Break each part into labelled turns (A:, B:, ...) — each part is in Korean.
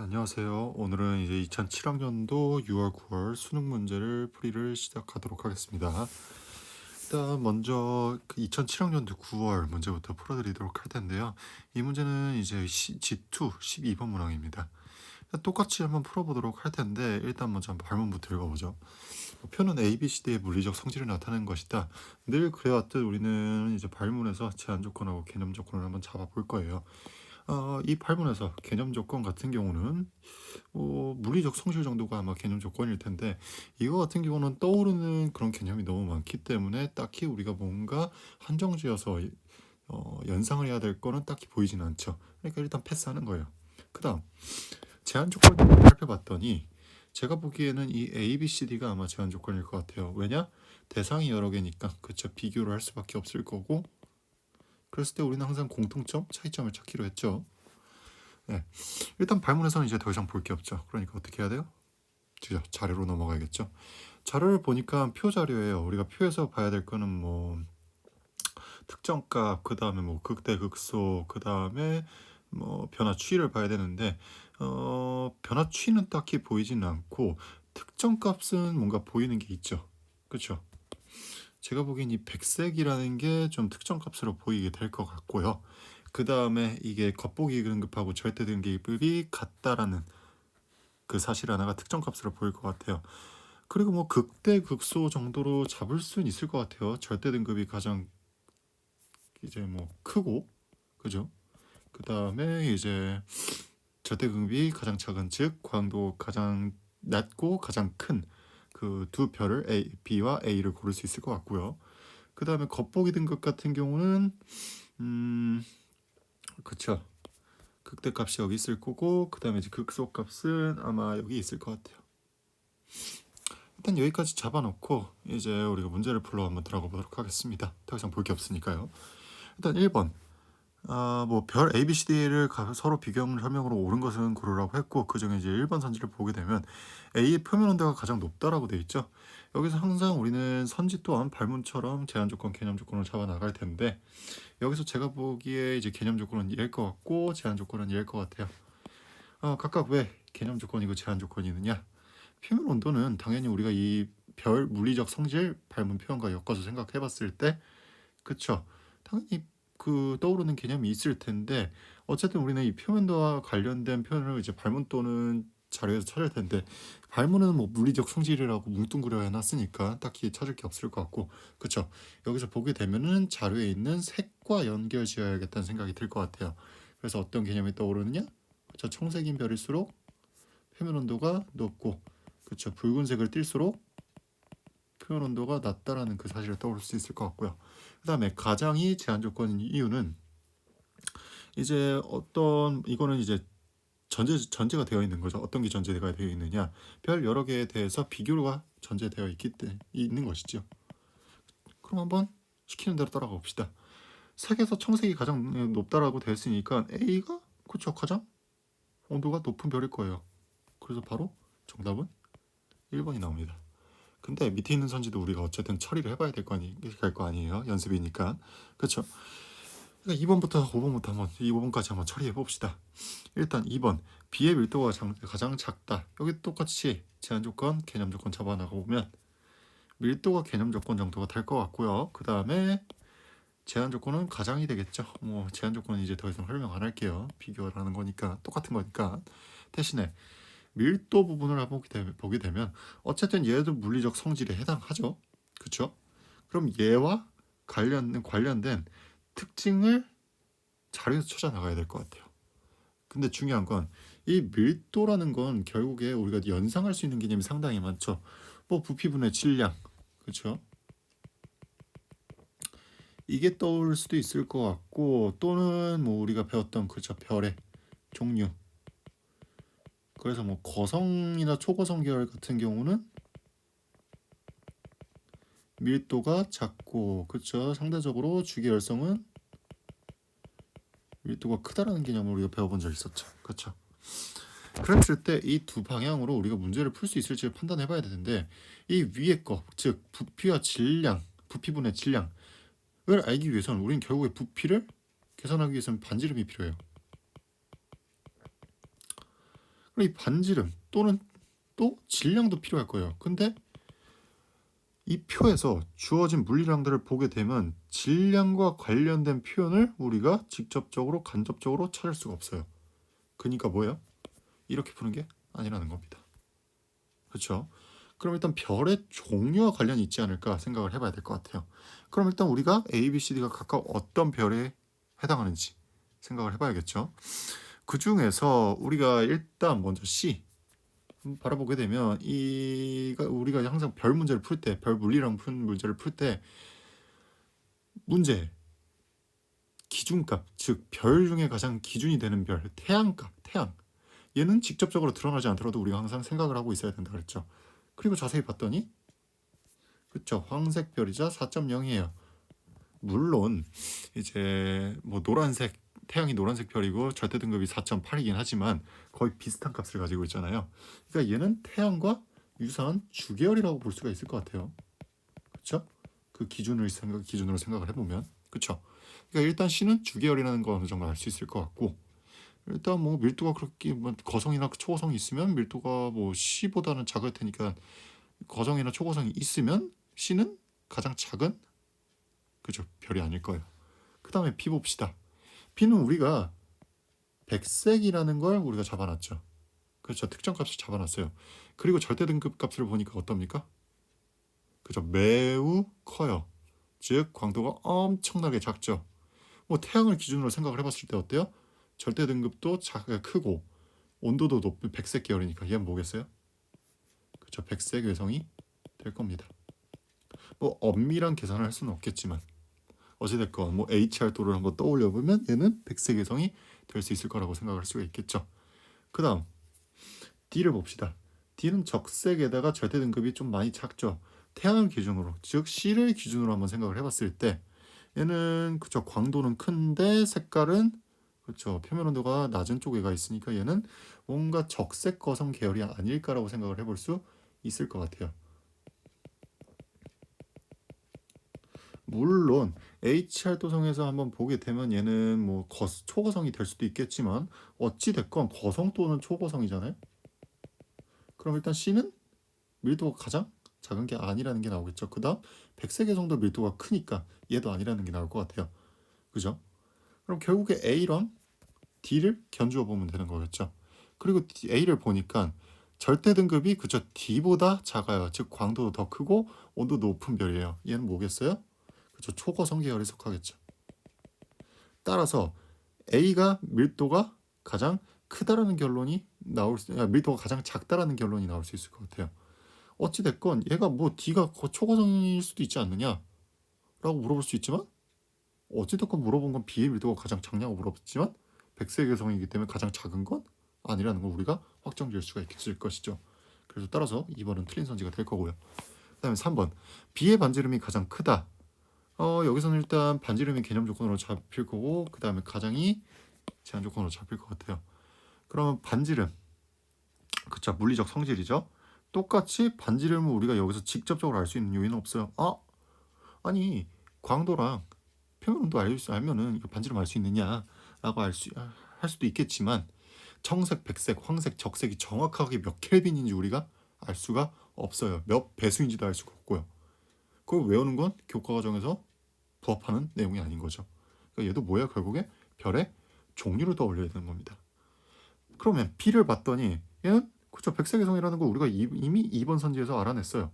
A: 네, 안녕하세요. 오늘은 이제 2007학년도 6월, 9월 수능 문제를 풀이를 시작하도록 하겠습니다. 일단 먼저 그 2007학년도 9월 문제부터 풀어드리도록 할 텐데요. 이 문제는 이제 시- G2 12번 문항입니다. 똑같이 한번 풀어보도록 할 텐데 일단 먼저 발문부터 읽어보죠. 표는 A, B, C, D의 물리적 성질을 나타내는 것이다. 늘 그래왔듯 우리는 이제 발문에서 제한 조건하고 개념 조건을 한번 잡아볼 거예요. 어, 이 발문에서 개념 조건 같은 경우는 어, 물리적 성질 정도가 아마 개념 조건일 텐데 이거 같은 경우는 떠오르는 그런 개념이 너무 많기 때문에 딱히 우리가 뭔가 한정지어서 어, 연상을 해야 될 거는 딱히 보이진 않죠. 그러니까 일단 패스하는 거예요. 그 다음 제한 조건을 살펴봤더니 제가 보기에는 이 A, B, C, D가 아마 제한 조건일 것 같아요. 왜냐? 대상이 여러 개니까 그쵸 비교를 할 수밖에 없을 거고 그랬을 때 우리는 항상 공통점, 차이점을 찾기로 했죠. 네. 일단 발문에서는 이제 더 이상 볼 게 없죠. 그러니까 어떻게 해야 돼요? 자, 자료로 넘어가야겠죠. 자료를 보니까 표 자료예요. 우리가 표에서 봐야 될 거는 뭐 특정값, 그 다음에 뭐 극대, 극소, 그 다음에 뭐 변화 추이를 봐야 되는데 어, 변화 추이는 딱히 보이지는 않고 특정값은 뭔가 보이는 게 있죠. 그렇죠? 제가 보기엔 이 백색이라는 게 좀 특정 값으로 보이게 될 것 같고요. 그 다음에 이게 겉보기 등급하고 절대 등급이 같다라는 그 사실 하나가 특정 값으로 보일 것 같아요. 그리고 뭐 극대 극소 정도로 잡을 수는 있을 것 같아요. 절대 등급이 가장 이제 뭐 크고 그죠? 그 다음에 이제 절대 등급이 가장 작은 즉 광도 가장 낮고 가장 큰 그두 별을 A, B와 A를 고를 수 있을 것 같고요. 그 다음에 겉보기 등급 같은 경우는 음 그쵸 극대 값이 여기 있을 거고 그 다음에 이제 극소 값은 아마 여기 있을 것 같아요. 일단 여기까지 잡아놓고 이제 우리가 문제를 풀러 한번 들어가 보도록 하겠습니다. 더 이상 볼 게 없으니까요. 일단 1번 아, 뭐 별 A, B, C, D를 가- 서로 비교하는 설명으로 옳은 것은 고르라고 했고 그 중에 이제 1번 선지를 보게 되면 A의 표면 온도가 가장 높다라고 돼 있죠. 여기서 항상 우리는 선지 또한 발문처럼 제한 조건, 개념 조건을 잡아 나갈 텐데 여기서 제가 보기에 이제 개념 조건은 얘일 것 같고 제한 조건은 얘일 것 같아요. 어, 각각 왜 개념 조건이고 제한 조건이 있느냐? 표면 온도는 당연히 우리가 이 별 물리적 성질 발문 표현과 엮어서 생각해 봤을 때 그쵸? 당연히 그 떠오르는 개념이 있을 텐데 어쨌든 우리는 이 표면도와 관련된 표현을 이제 발문 또는 자료에서 찾을 텐데 발문은 뭐 물리적 성질이라고 뭉뚱그려 해놨으니까 딱히 찾을 게 없을 것 같고 그쵸? 여기서 보게 되면은 자료에 있는 색과 연결 지어야겠다는 생각이 들 것 같아요. 그래서 어떤 개념이 떠오르느냐? 그쵸? 청색인 별일수록 표면 온도가 높고 그쵸? 붉은색을 띨수록 표면 온도가 낮다라는 그 사실을 떠올릴 수 있을 것 같고요 그 다음에 가장이 제한 조건인 이유는 이제 어떤 이거는 이제 전제 전제가 되어 있는 거죠. 어떤 게 전제가 되어 있느냐? 별 여러 개에 대해서 비교가 전제되어 있기 때 있는 것이죠. 그럼 한번 시키는 대로 따라가 봅시다. 색에서 청색이 가장 높다라고 되어 있으니까 A가 그쵸 가장 온도가 높은 별일 거예요. 그래서 바로 정답은 1번이 나옵니다. 근데 밑에 있는 선지도 우리가 어쨌든 처리를 해봐야 될 거 아니 될거 아니에요. 연습이니까. 그렇죠? 그러니까 2번부터 5번부터 한번 2번까지 한번 처리해 봅시다. 일단 2번 B의 밀도가 장- 가장 작다. 여기 똑같이 제한 조건 개념 조건 잡아 나가 보면 밀도가 개념 조건 정도가 될 것 같고요. 그 다음에 제한 조건은 가장이 되겠죠. 뭐 제한 조건은 이제 더 이상 설명 안 할게요. 비교라는 거니까 똑같은 거니까. 대신에 밀도 부분을 한번 보게 되면 어쨌든 얘도 물리적 성질에 해당하죠. 그렇죠? 그럼 얘와 관련 관련된 특징을 자료에서 찾아 나가야 될 것 같아요. 근데 중요한 건 이 밀도라는 건 결국에 우리가 연상할 수 있는 개념이 상당히 많죠. 뭐 부피분의 질량, 그렇죠? 이게 떠오를 수도 있을 것 같고 또는 뭐 우리가 배웠던 그죠 별의 종류 그래서 뭐 거성이나 초거성 계열 같은 경우는 밀도가 작고 그쵸? 상대적으로 주기열성은 밀도가 크다라는 개념을 우리가 배워본 적 있었죠. 그쵸? 그랬을 때 이 두 방향으로 우리가 문제를 풀 수 있을지를 판단해 봐야 되는데 이 위에 거 즉 부피와 질량 부피분의 질량을 알기 위해서는 우리는 결국에 부피를 계산하기 위해서는 반지름이 필요해요 이 반지름 또는 또 질량도 필요할 거예요. 근데 이 표에서 주어진 물리량들을 보게 되면 질량과 관련된 표현을 우리가 직접적으로 간접적으로 찾을 수가 없어요. 그러니까 뭐예요? 이렇게 푸는 게 아니라는 겁니다. 그렇죠? 그럼 일단 별의 종류와 관련이 있지 않을까 생각을 해봐야 될 것 같아요. 그럼 일단 우리가 A, B, C, D가 각각 어떤 별에 해당하는지 생각을 해봐야겠죠. 그 중에서 우리가 일단 먼저 C 바라보게 되면 이가 우리가 항상 별 문제를 풀 때, 별 물리랑 푼 문제를 풀 때 문제 기준값, 즉 별 중에 가장 기준이 되는 별, 태양값, 태양 얘는 직접적으로 드러나지 않더라도 우리가 항상 생각을 하고 있어야 된다 그랬죠. 그리고 자세히 봤더니 그쵸 황색 별이자 4.0이에요. 물론 이제 뭐 노란색 태양이 노란색 별이고 절대 등급이 4.8이긴 하지만 거의 비슷한 값을 가지고 있잖아요. 그러니까 얘는 태양과 유사한 주계열이라고 볼 수가 있을 것 같아요. 그렇죠? 그 기준을 생각 기준으로 생각을 해보면 그렇죠. 그러니까 일단 C는 주계열이라는 거 어느 정도 알 수 있을 것 같고 일단 뭐 밀도가 그렇게 뭐 거성이나 초고성이 있으면 밀도가 뭐 C보다는 작을 테니까 거성이나 초고성이 있으면 C는 가장 작은 그죠 별이 아닐 거예요. 그 다음에 P 봅시다. P는 우리가 백색이라는 걸 우리가 잡아놨죠. 그렇죠. 특정 값을 잡아놨어요. 그리고 절대 등급 값을 보니까 어떻습니까? 그죠. 매우 커요. 즉 광도가 엄청나게 작죠. 뭐 태양을 기준으로 생각을 해봤을 때 어때요? 절대 등급도 작 크고 온도도 높은 백색 계열이니까 얘는 뭐겠어요? 그렇죠. 백색 외성이 될 겁니다. 뭐 엄밀한 계산을 할 수는 없겠지만 어찌됐건 뭐 HR도를 한번 떠올려 보면 얘는 백색 외성이 될 수 있을 거라고 생각할 수가 있겠죠. 그 다음 D를 봅시다. D는 적색에다가 절대 등급이 좀 많이 작죠. 태양을 기준으로 즉 C를 기준으로 한번 생각을 해봤을 때 얘는 그쵸 광도는 큰데 색깔은 그렇죠. 표면 온도가 낮은 쪽에가 있으니까 얘는 뭔가 적색 거성 계열이 아닐까라고 생각을 해볼 수 있을 것 같아요. 물론 HR 도성에서 한번 보게 되면 얘는 뭐 거, 초거성이 될 수도 있겠지만 어찌 됐건 거성 또는 초거성이잖아요. 그럼 일단 C는 밀도가 가장 작은 게 아니라는 게 나오겠죠. 그다음 백색의 정도 밀도가 크니까 얘도 아니라는 게 나올 것 같아요. 그죠? 그럼 결국에 A랑 D를 견주어 보면 되는 거겠죠. 그리고 A를 보니까 절대 등급이 그저 D보다 작아요. 즉 광도도 더 크고 온도도 높은 별이에요. 얘는 뭐겠어요? 그죠 초고성 계열에 속하겠죠. 따라서 A가 밀도가 가장 크다라는 결론이 나올 수, 아, 밀도가 가장 작다라는 결론이 나올 수 있을 것 같아요. 어찌 됐건 얘가 뭐 D가 초고성일 수도 있지 않느냐라고 물어볼 수 있지만 어찌 됐건 물어본 건 B의 밀도가 가장 작냐고 물어봤지만 백색의 성이기 때문에 가장 작은 건 아니라는 걸 우리가 확정지을 수가 있을 것이죠. 그래서 따라서 2번은 틀린 선지가 될 거고요. 그다음에 3번 B의 반지름이 가장 크다. 어, 여기서는 일단 반지름이 개념 조건으로 잡힐 거고 그 다음에 가장이 제한 조건으로 잡힐 것 같아요. 그러면 반지름 그쵸 물리적 성질이죠. 똑같이 반지름을 우리가 여기서 직접적으로 알 수 있는 요인은 없어요. 아 아니 광도랑 평면 온도 알 수 알면은 반지름 알 수 있느냐라고 알 수 할 수도 있겠지만 청색, 백색, 황색, 적색이 정확하게 몇 켈빈인지 우리가 알 수가 없어요. 몇 배수인지도 알 수가 없고요. 그걸 외우는 건 교과 과정에서 부합하는 내용이 아닌 거죠. 그러니까 얘도 뭐야 결국에 별의 종류를 떠올려야 되는 겁니다. 그러면 B를 봤더니 얘는 그쵸 백색의 성이라는 거 우리가 이미 2번 선지에서 알아냈어요.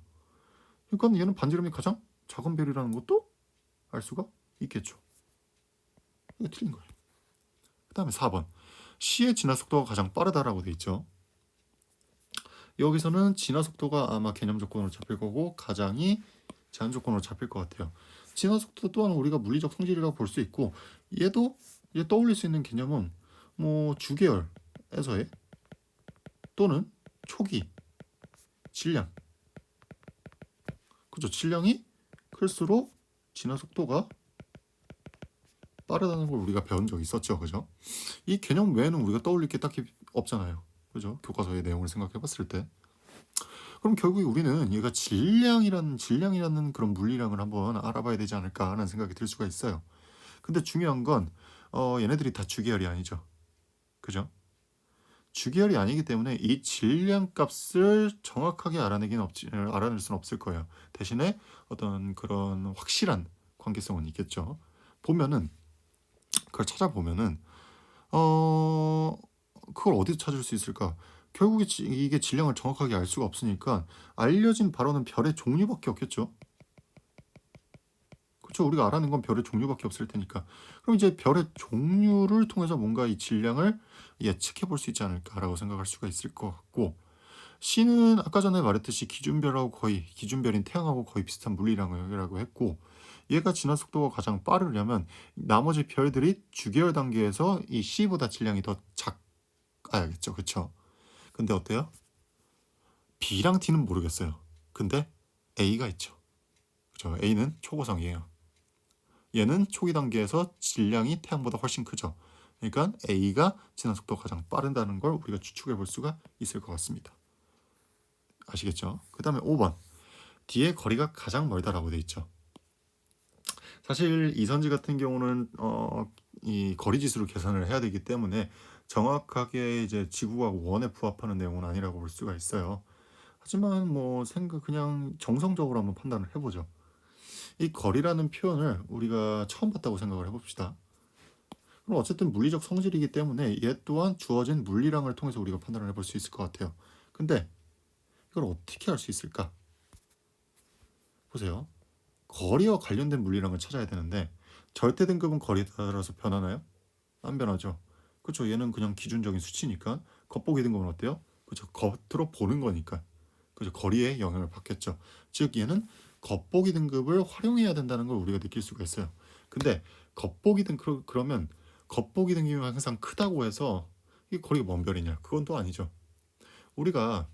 A: 그러니까 얘는 반지름이 가장 작은 별이라는 것도 알 수가 있겠죠. 이게 틀린 거예요. 그 다음에 4번 C의 진화 속도가 가장 빠르다라고 돼 있죠. 여기서는 진화 속도가 아마 개념 조건으로 잡힐 거고 가장이 제한 조건으로 잡힐 것 같아요. 진화 속도 또한 우리가 물리적 성질이라고 볼 수 있고 얘도 얘 떠올릴 수 있는 개념은 뭐 주계열에서의 또는 초기 질량. 그죠. 질량이 클수록 진화 속도가 빠르다는 걸 우리가 배운 적이 있었죠. 그죠? 이 개념 외에는 우리가 떠올릴 게 딱히 없잖아요. 그죠? 교과서의 내용을 생각해 봤을 때 그럼 결국에 우리는 얘가 질량이라는 질량이라는 그런 물리량을 한번 알아봐야 되지 않을까라는 생각이 들 수가 있어요. 근데 중요한 건 어, 얘네들이 다 주계열이 아니죠. 그죠? 주기율이 아니기 때문에 이 질량 값을 정확하게 알아내긴 없지 알아낼 수는 없을 거예요. 대신에 어떤 그런 확실한 관계성은 있겠죠. 보면은 그걸 찾아보면은 어 그걸 어디서 찾을 수 있을까? 결국에 지- 이게 질량을 정확하게 알 수가 없으니까 알려진 바로는 별의 종류밖에 없겠죠. 그렇죠. 우리가 알아낸 건 별의 종류밖에 없을 테니까. 그럼 이제 별의 종류를 통해서 뭔가 이 질량을 예측해 볼 수 있지 않을까라고 생각할 수가 있을 것 같고 C는 아까 전에 말했듯이 기준별하고 거의 기준별인 태양하고 거의 비슷한 물리량이라고 했고 얘가 진화 속도가 가장 빠르려면 나머지 별들이 주계열 단계에서 이 C보다 질량이 더 작아야겠죠. 그렇죠? 근데 어때요? B랑 T는 모르겠어요. 근데 A가 있죠. 그죠? A는 초고성이에요. 얘는 초기 단계에서 질량이 태양보다 훨씬 크죠. 그러니까 A가 진화 속도가 가장 빠르다는 걸 우리가 추측해 볼 수가 있을 것 같습니다. 아시겠죠? 그 다음에 5번. D의 거리가 가장 멀다라고 돼 있죠. 사실 이선지 같은 경우는 어, 이 거리 지수로 계산을 해야 되기 때문에 정확하게 이제 지구가 원에 부합하는 내용은 아니라고 볼 수가 있어요. 하지만 뭐 생각 그냥 정성적으로 한번 판단을 해보죠. 이 거리라는 표현을 우리가 처음 봤다고 생각을 해봅시다. 그럼 어쨌든 물리적 성질이기 때문에 얘 또한 주어진 물리량을 통해서 우리가 판단을 해볼 수 있을 것 같아요. 근데 이걸 어떻게 할 수 있을까? 보세요. 거리와 관련된 물리량을 찾아야 되는데 절대 등급은 거리에 따라서 변하나요? 안 변하죠. 그렇죠. 얘는 그냥 기준적인 수치니까 겉보기 등급은 어때요? 그렇죠. 겉으로 보는 거니까. 그렇죠. 거리에 영향을 받겠죠. 즉 얘는 겉보기 등급을 활용해야 된다는 걸 우리가 느낄 수가 있어요. 근데 겉보기 등급 그러면 겉보기 등급이 항상 크다고 해서 이 거리가 먼 별이냐? 그건 또 아니죠. 우리가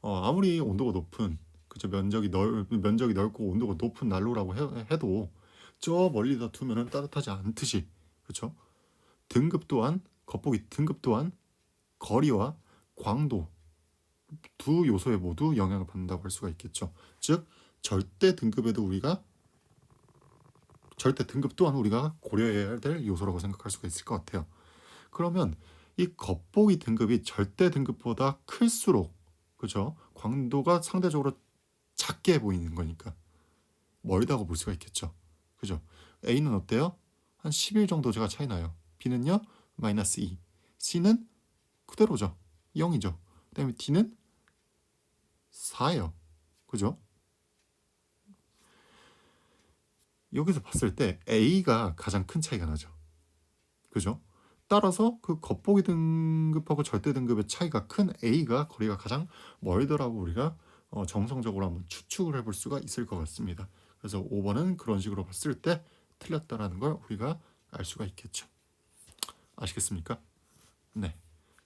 A: 어, 아무리 온도가 높은 그죠 면적이 넓 면적이 넓고 온도가 높은 난로라고 해, 해도 저 멀리다 두면은 따뜻하지 않듯이 그렇죠? 등급 또한 겉보기 등급 또한 거리와 광도 두 요소에 모두 영향을 받는다고 할 수가 있겠죠. 즉 절대 등급에도 우리가 절대 등급 또한 우리가 고려해야 될 요소라고 생각할 수가 있을 것 같아요. 그러면 이 겉보기 등급이 절대 등급보다 클수록 그죠? 광도가 상대적으로 작게 보이는 거니까 멀다고 볼 수가 있겠죠. 그죠? A는 어때요? 한11 정도 제가 차이 나요. B는요? 마이너스 2. C는 그대로죠. 0이죠. 그 다음에 D는 4예요. 그죠? 여기서 봤을 때 A가 가장 큰 차이가 나죠. 그죠? 따라서 그 겉보기 등급하고 절대 등급의 차이가 큰 A가 거리가 가장 멀더라고 우리가 어, 정성적으로 한번 추측을 해볼 수가 있을 것 같습니다. 그래서 5번은 그런 식으로 봤을 때 틀렸다라는 걸 우리가 알 수가 있겠죠. 아시겠습니까? 네.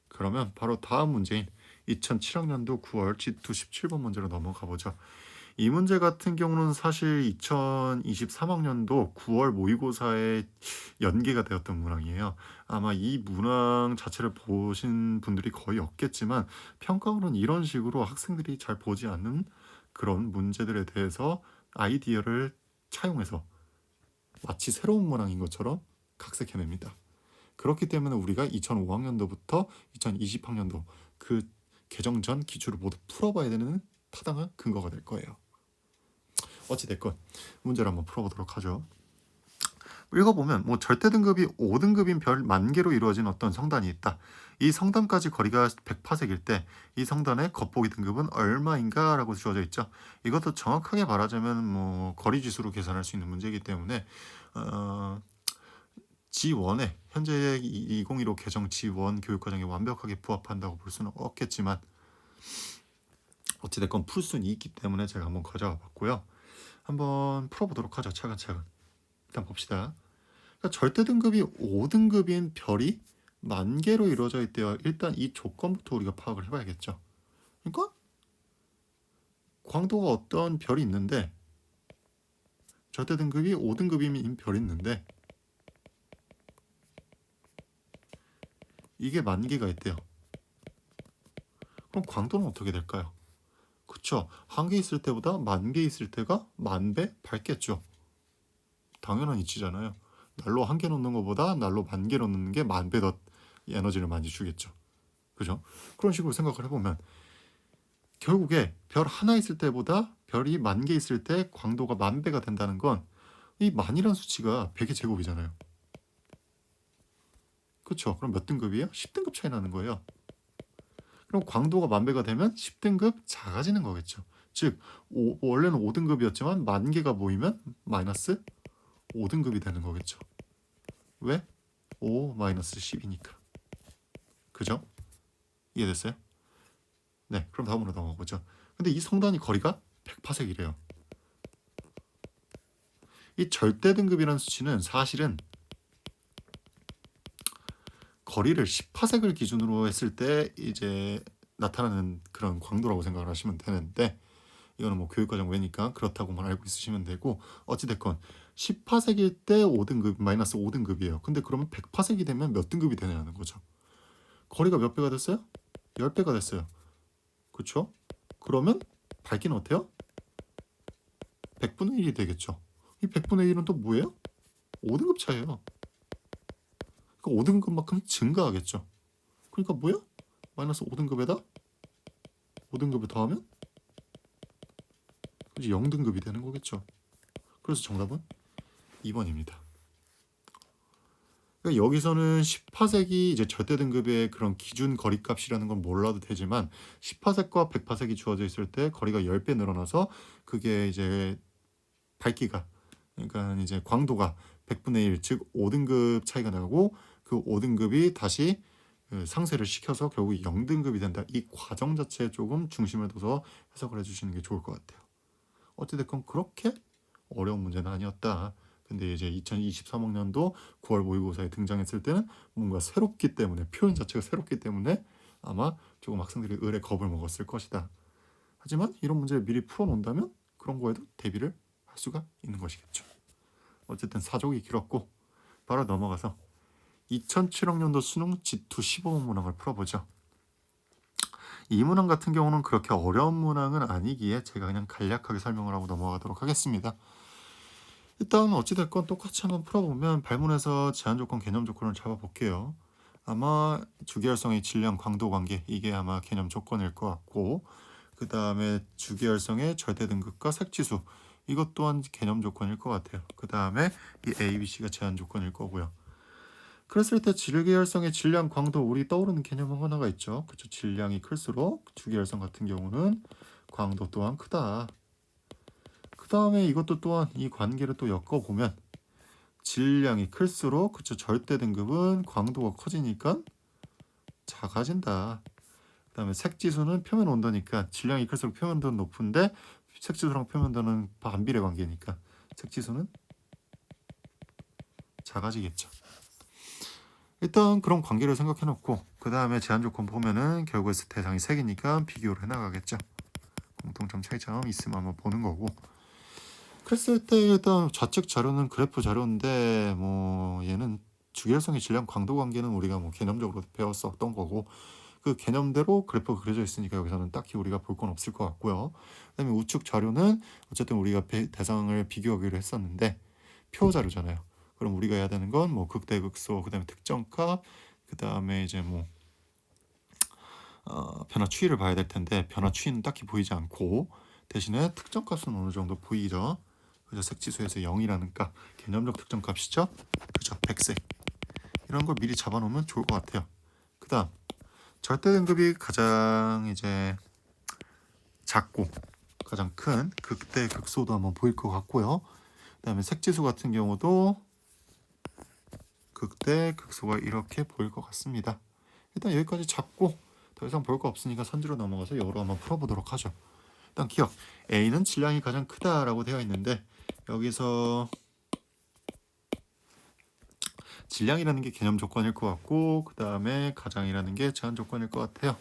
A: 그러면 바로 다음 문제인 2007학년도 9월 G2 17번 문제로 넘어가 보죠. 이 문제 같은 경우는 사실 2023학년도 9월 모의고사에 연계가 되었던 문항이에요. 아마 이 문항 자체를 보신 분들이 거의 없겠지만 평가원은 이런 식으로 학생들이 잘 보지 않는 그런 문제들에 대해서 아이디어를 차용해서 마치 새로운 문항인 것처럼 각색해냅니다. 그렇기 때문에 우리가 2005학년도부터 2020학년도 그 개정 전 기출을 모두 풀어봐야 되는 타당한 근거가 될 거예요. 어찌 됐건 문제를 한번 풀어보도록 하죠. 읽어보면 뭐 절대 등급이 5등급인 별 만 개로 이루어진 어떤 성단이 있다. 이 성단까지 거리가 100파색일 때 이 성단의 겉보기 등급은 얼마인가라고 주어져 있죠. 이것도 정확하게 말하자면 뭐 거리 지수로 계산할 수 있는 문제이기 때문에 어, G1에 현재 2015 개정 G1 교육과정에 완벽하게 부합한다고 볼 수는 없겠지만 어찌됐건 풀 수는 있기 때문에 제가 한번 가져와 봤고요. 한번 풀어보도록 하죠. 차근차근. 일단 봅시다. 그러니까 절대 등급이 5등급인 별이 만 개로 이루어져 있대요. 일단 이 조건부터 우리가 파악을 해봐야겠죠. 그러니까 광도가 어떤 별이 있는데 절대 등급이 5등급인 별이 있는데 이게 만 개가 있대요. 그럼 광도는 어떻게 될까요? 그쵸. 한 개 있을 때보다 만 개 있을 때가 만 배 밝겠죠. 당연한 이치잖아요. 난로 한 개 넣는 것보다 난로 만 개 넣는 게 만 배 더 에너지를 많이 주겠죠. 그죠? 그런 식으로 생각을 해보면 결국에 별 하나 있을 때보다 별이 만 개 있을 때 광도가 만 배가 된다는 건 이 만이라는 수치가 100의 제곱이잖아요. 그렇죠? 그럼 몇 등급이에요? 10등급 차이 나는 거예요. 그럼 광도가 만 배가 되면 10등급 작아지는 거겠죠. 즉 오- 원래는 5등급이었지만 만 개가 모이면 마이너스 5등급이 되는 거겠죠. 왜? 5 마이너스 10이니까. 그죠? 이해됐어요? 네, 그럼 다음으로 넘어가 보죠. 근데 이 성단위 거리가 100파섹이래요. 이 절대 등급이라는 수치는 사실은 거리를 10파섹을 기준으로 했을 때 이제 나타나는 그런 광도라고 생각을 하시면 되는데 이거는 뭐 교육과정 외니까 그렇다고만 알고 있으시면 되고 어찌됐건 10파섹일 때 5등급 마이너스 5등급이에요. 근데 그러면 100파섹이 되면 몇 등급이 되냐는 거죠. 거리가 몇 배가 됐어요? 10배가 됐어요. 그렇죠? 그러면 밝기는 어때요? 100분의 1이 되겠죠. 이 100분의 1은 또 뭐예요? 5등급 차예요. 그러니까 5등급만큼 증가하겠죠. 그러니까 뭐야? 마이너스 5등급에다 5등급을 더하면 이제 0등급이 되는 거겠죠. 그래서 정답은 2번입니다. 그러니까 여기서는 10파색이 이제 절대 등급의 그런 기준 거리값이라는 건 몰라도 되지만 10파색과 100파색이 주어져 있을 때 거리가 10배 늘어나서 그게 이제 밝기가 그러니까 이제 광도가 100분의 1, 즉 5등급 차이가 나고 그 5등급이 다시 그 상쇄를 시켜서 결국 0등급이 된다. 이 과정 자체에 조금 중심을 둬서 해석을 해주시는 게 좋을 것 같아요. 어찌됐건 그렇게 어려운 문제는 아니었다. 근데 이제 2023학년도 9월 모의고사에 등장했을 때는 뭔가 새롭기 때문에 표현 자체가 새롭기 때문에 아마 조금 학생들이 을에 겁을 먹었을 것이다. 하지만 이런 문제를 미리 풀어놓는다면 그런 거에도 대비를 할 수가 있는 것이겠죠. 어쨌든 사족이 길었고 바로 넘어가서 2007학년도 수능 G2 15번 문항을 풀어보죠. 이 문항 같은 경우는 그렇게 어려운 문항은 아니기에 제가 그냥 간략하게 설명을 하고 넘어가도록 하겠습니다. 일단 어찌됐건 똑같이 한번 풀어보면 발문에서 제한 조건, 개념 조건을 잡아볼게요. 아마 주계열성의 질량, 광도 관계 이게 아마 개념 조건일 것 같고 그 다음에 주계열성의 절대 등급과 색지수 이것 또한 개념 조건일 것 같아요. 그 다음에 이 A, B, C가 제한 조건일 거고요. 그랬을 때 질계열성의 질량, 광도 우리 떠오르는 개념은 하나가 있죠. 그쵸? 질량이 클수록 주계열성 같은 경우는 광도 또한 크다. 그 다음에 이것도 또한 이 관계를 또 엮어 보면 질량이 클수록 그쵸? 절대 등급은 광도가 커지니까 작아진다. 그 다음에 색지수는 표면 온도니까 질량이 클수록 표면 온도는 높은데 색지수랑 표면 온도는 반비례 관계니까 색지수는 작아지겠죠. 일단 그런 관계를 생각해 놓고 그 다음에 제한 조건 보면은 결국에 대상이 색이니까 비교를 해 나가겠죠. 공통점 차이점 있으면 한번 보는 거고 그랬을 때 일단 좌측 자료는 그래프 자료인데 뭐 얘는 주계열성의 질량 광도 관계는 우리가 뭐 개념적으로 배웠었던 거고 그 개념대로 그래프가 그려져 있으니까 여기서는 딱히 우리가 볼 건 없을 것 같고요. 그다음에 우측 자료는 어쨌든 우리가 배- 대상을 비교하기로 했었는데 표 자료잖아요. 그럼 우리가 해야 되는 건 뭐 극대 극소 그다음에 특정값 그다음에 이제 뭐 어, 변화 추이를 봐야 될 텐데 변화 추이는 딱히 보이지 않고 대신에 특정값은 어느 정도 보이죠. 그죠 색지수에서 0이라는 값 개념적 특정 값이죠. 그죠 백색 이런 걸 미리 잡아놓으면 좋을 것 같아요. 그다음 절대 등급이 가장 이제 작고 가장 큰 극대 극소도 한번 보일 것 같고요. 그다음에 색지수 같은 경우도 극대 극소가 이렇게 보일 것 같습니다. 일단 여기까지 잡고 더 이상 볼 거 없으니까 선지로 넘어가서 여로 한번 풀어보도록 하죠. 일단 기억 A는 질량이 가장 크다라고 되어 있는데 여기서 질량이라는 게 개념 조건일 것 같고 그 다음에 가장이라는 게 제한 조건일 것 같아요.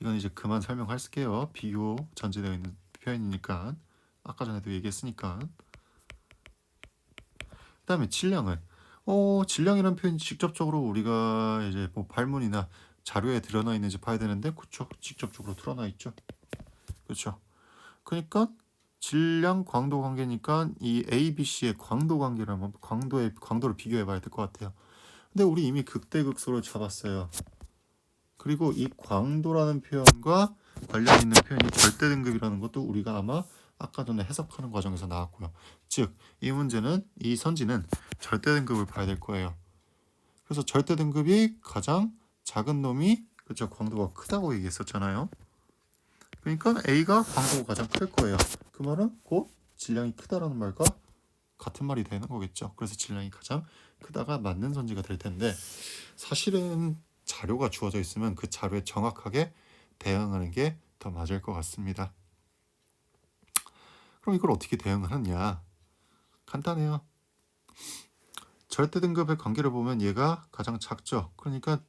A: 이건 이제 그만 설명할게요. 비교 전제되어 있는 표현이니까. 아까 전에도 얘기했으니까. 그 다음에 질량은. 어 질량이라는 표현이 직접적으로 우리가 이제 뭐 발문이나 자료에 드러나 있는지 봐야 되는데 그쵸 직접적으로 드러나 있죠. 그렇죠? 그러니까 질량 광도 관계니까 이 A, B, C의 광도 관계를 한번 광도의 광도를 비교해 봐야 될 것 같아요 근데 우리 이미 극대 극소를 잡았어요 그리고 이 광도라는 표현과 관련 있는 표현이 절대 등급이라는 것도 우리가 아마 아까 전에 해석하는 과정에서 나왔고요. 즉, 이 문제는 이 선지는 절대 등급을 봐야 될 거예요. 그래서 절대 등급이 가장 작은 놈이 그죠 광도가 크다고 얘기했었잖아요. 그러니까 A가 광도가 가장 클 거예요. 그 말은 곧 질량이 크다라는 말과 같은 말이 되는 거겠죠. 그래서 질량이 가장 크다가 맞는 선지가 될 텐데 사실은 자료가 주어져 있으면 그 자료에 정확하게 대응하는 게 더 맞을 것 같습니다. 그럼 이걸 어떻게 대응을 하냐? 간단해요. 절대 등급의 관계를 보면 얘가 가장 작죠. 그러니까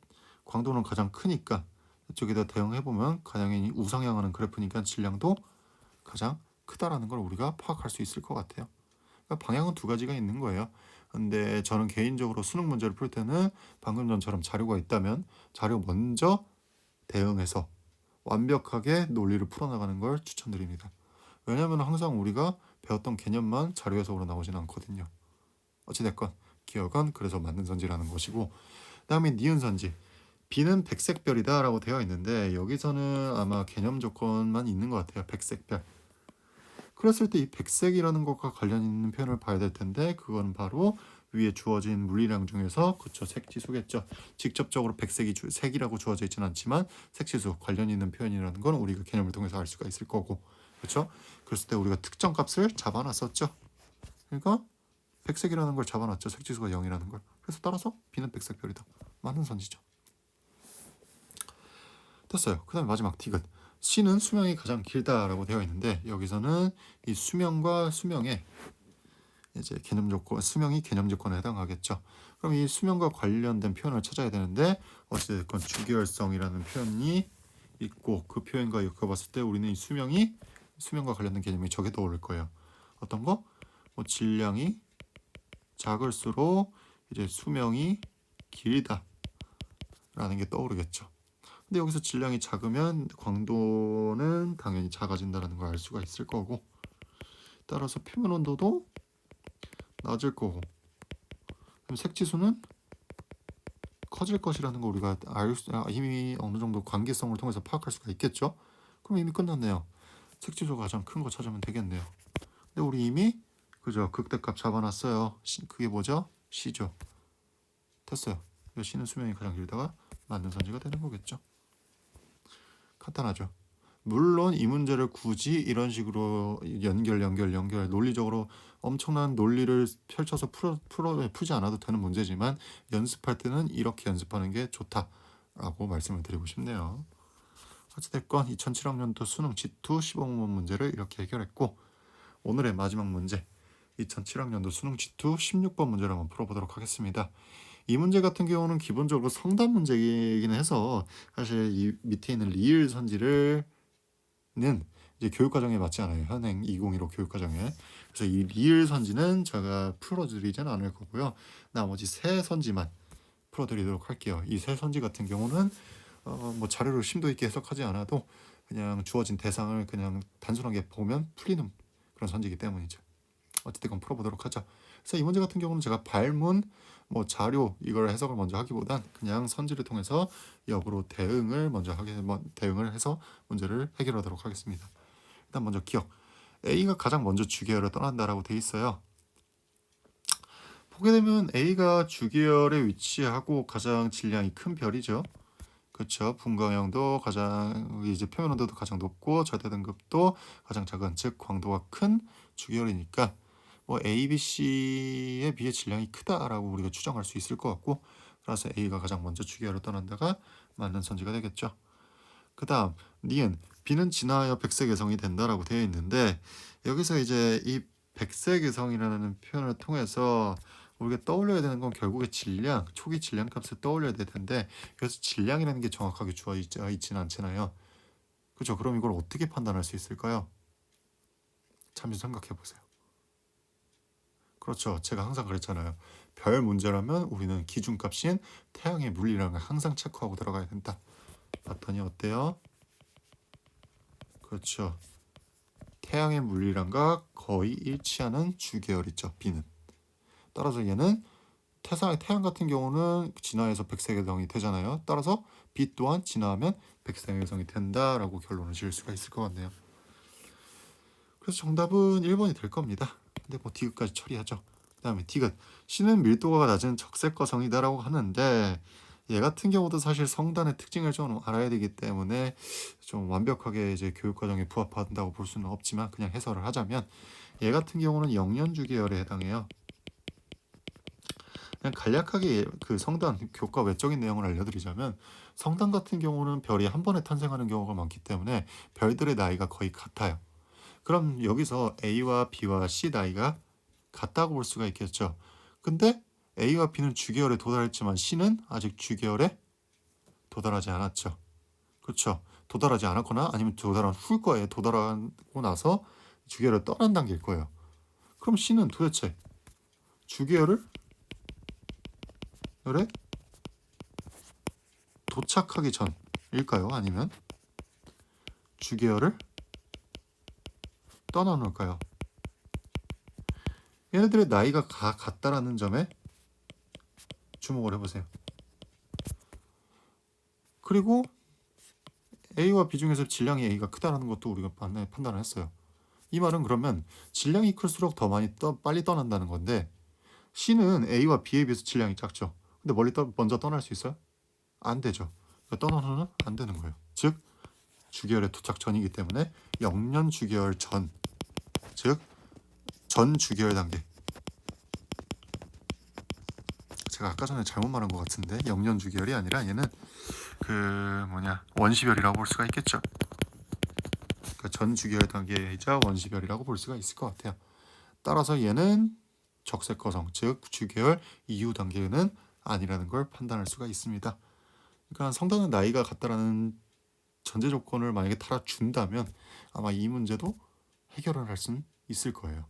A: 광도는 가장 크니까 이쪽에다 대응해 보면 가장이 우상향하는 그래프니까 질량도 가장 크다라는 걸 우리가 파악할 수 있을 것 같아요. 그러니까 방향은 두 가지가 있는 거예요. 근데 저는 개인적으로 수능 문제를 풀 때는 방금 전처럼 자료가 있다면 자료 먼저 대응해서 완벽하게 논리를 풀어나가는 걸 추천드립니다. 왜냐하면 항상 우리가 배웠던 개념만 자료 해석으로 나오진 않거든요. 어찌됐건 기억은 그래서 맞는 선지라는 것이고 그다음에 니은 선지 B는 백색별이다라고 되어 있는데 여기서는 아마 개념 조건만 있는 것 같아요. 백색별. 그랬을 때 이 백색이라는 것과 관련 있는 표현을 봐야 될 텐데 그건 바로 위에 주어진 물리량 중에서 그쵸 색지수겠죠. 직접적으로 백색이 주, 색이라고 주어져 있지는 않지만 색지수 관련 있는 표현이라는 건 우리가 개념을 통해서 알 수가 있을 거고 그렇죠. 그랬을 때 우리가 특정 값을 잡아놨었죠. 그러니까 백색이라는 걸 잡아놨죠. 색지수가 0이라는 걸. 그래서 따라서 B는 백색별이다. 맞는 선지죠. 됐어요. 그 다음에 마지막 디귿. C는 수명이 가장 길다라고 되어 있는데 여기서는 이 수명과 수명의 이제 개념 조건, 수명이 개념 조건에 해당하겠죠. 그럼 이 수명과 관련된 표현을 찾아야 되는데 어찌됐건 주기율성이라는 표현이 있고 그 표현과 엮어봤을 때 우리는 이 수명이 수명과 관련된 개념이 저게 떠오를 거예요. 어떤 거? 뭐 질량이 작을수록 이제 수명이 길다라는 게 떠오르겠죠. 근데 여기서 질량이 작으면 광도는 당연히 작아진다는 걸 알 수가 있을 거고 따라서 표면 온도도 낮을 거고 그럼 색지수는 커질 것이라는 거 우리가 알 수, 아, 이미 어느 정도 관계성을 통해서 파악할 수가 있겠죠. 그럼 이미 끝났네요. 색지수가 가장 큰 거 찾으면 되겠네요. 근데 우리 이미 그죠 극대값 잡아놨어요. 시, 그게 뭐죠? C죠. 됐어요. 이 C는 수명이 가장 길다가 맞는 선지가 되는 거겠죠. 간단하죠. 물론 이 문제를 굳이 이런 식으로 연결 연결 연결 논리적으로 엄청난 논리를 펼쳐서 풀어, 풀어 풀지 않아도 되는 문제지만 연습할 때는 이렇게 연습하는 게 좋다라고 말씀을 드리고 싶네요. 어찌됐건 2007학년도 수능 G2 15문 문제를 이렇게 해결했고 오늘의 마지막 문제 2007학년도 수능 G2 16번 문제를 한번 풀어보도록 하겠습니다. 이 문제 같은 경우는 기본적으로 성단 문제이긴 해서 사실 이 밑에 있는 리을 선지를 는 이제 교육과정에 맞지 않아요. 현행 2015 교육과정에. 그래서 이 리을 선지는 제가 풀어드리지는 않을 거고요. 나머지 세 선지만 풀어드리도록 할게요. 이 세 선지 같은 경우는 어, 뭐 자료를 심도 있게 해석하지 않아도 그냥 주어진 대상을 그냥 단순하게 보면 풀리는 그런 선지이기 때문이죠. 어쨌든 풀어보도록 하죠. 그래서 이 문제 같은 경우는 제가 발문, 뭐 자료 이걸 해석을 먼저 하기보단 그냥 선지를 통해서 역으로 대응을 먼저 하게 뭐 대응을 해서 문제를 해결하도록 하겠습니다. 일단 먼저 기억. A가 가장 먼저 주계열을 떠난다라고 돼 있어요. 보게 되면 A가 주계열에 위치하고 가장 질량이 큰 별이죠. 그렇죠. 분광형도 가장 이제 표면 온도도 가장 높고 절대 등급도 가장 작은 즉 광도가 큰 주계열이니까 뭐 A, B, C에 비해 질량이 크다라고 우리가 추정할 수 있을 것 같고 따라서 A가 가장 먼저 주계열을 떠난다가 맞는 선지가 되겠죠. 그 다음 니은 B는 진화하여 백색외성이 된다라고 되어 있는데 여기서 이제 이 백색외성이라는 표현을 통해서 우리가 떠올려야 되는 건 결국에 질량, 초기 질량 값을 떠올려야 될 텐데 그래서 질량이라는 게 정확하게 주어 있지는 않잖아요. 그렇죠? 그럼 이걸 어떻게 판단할 수 있을까요? 잠시 생각해 보세요. 그렇죠. 제가 항상 그랬잖아요. 별 문제라면 우리는 기준값인 태양의 물리량을 항상 체크하고 들어가야 된다. 봤더니 어때요? 그렇죠. 태양의 물리량과 거의 일치하는 주계열이죠. B는. 따라서 얘는 태상, 태양 같은 경우는 진화해서 백색해성이 되잖아요. 따라서 빛 또한 진화하면 백색해성이 된다라고 결론을 지을 수가 있을 것 같네요. 그래서 정답은 1번이 될 겁니다. 근데 뭐 디귿까지 처리하죠. 그다음에 디귿 C는 밀도가 낮은 적색거성이다라고 하는데 얘 같은 경우도 사실 성단의 특징을 좀 알아야 되기 때문에 좀 완벽하게 이제 교육 과정에 부합한다고 볼 수는 없지만 그냥 해설을 하자면 얘 같은 경우는 영년주 계열에 해당해요. 그냥 간략하게 그 성단 교과 외적인 내용을 알려드리자면 성단 같은 경우는 별이 한 번에 탄생하는 경우가 많기 때문에 별들의 나이가 거의 같아요. 그럼 여기서 A와 B와 C 나이가 같다고 볼 수가 있겠죠. 근데 A와 B는 주계열에 도달했지만 C는 아직 주계열에 도달하지 않았죠. 그렇죠. 도달하지 않았거나 아니면 도달한 후일 거예요. 도달하고 나서 주계열을 떠난 단계일 거예요. 그럼 C는 도대체 주계열을 열에 도착하기 전일까요? 아니면 주계열을 떠나놓을까요? 얘네들의 나이가 가, 같다라는 점에 주목을 해보세요. 그리고 A와 B 중에서 질량이 A가 크다라는 것도 우리가 판- 판단을 했어요. 이 말은 그러면 질량이 클수록 더 많이 떠, 빨리 떠난다는 건데 C는 A와 B에 비해서 질량이 작죠. 근데 멀리 떠, 먼저 떠날 수 있어요? 안 되죠. 그러니까 떠나서는 안 되는 거예요. 즉 주계열의 도착 전이기 때문에 영년 주계열 전, 즉 전 주계열 단계. 제가 아까 전에 잘못 말한 것 같은데 영년 주계열이 아니라 얘는 그 뭐냐 원시별이라고 볼 수가 있겠죠. 그러니까 전 주계열 단계이자 원시별이라고 볼 수가 있을 것 같아요. 따라서 얘는 적색 거성, 즉 주계열 이후 단계는 아니라는 걸 판단할 수가 있습니다. 그러니까 성단은 나이가 같다라는 전제 조건을 만약에 달아준다면 아마 이 문제도 해결을 할 수는 있을 거예요.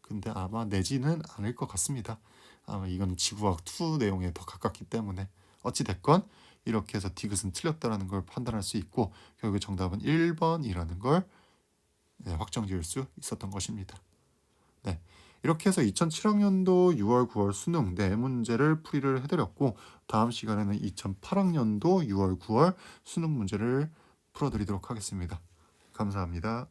A: 근데 아마 내지는 않을 것 같습니다. 아마 이건 지구과학 2 내용에 더 가깝기 때문에 어찌 됐건 이렇게 해서 디귿은 틀렸다라는 걸 판단할 수 있고 결국 정답은 1번이라는 걸 네, 확정 지을 수 있었던 것입니다. 네. 이렇게 해서 2007학년도 6월, 9월 수능 네 문제를 풀이를 해드렸고 다음 시간에는 2008학년도 6월, 9월 수능 문제를 풀어드리도록 하겠습니다. 감사합니다.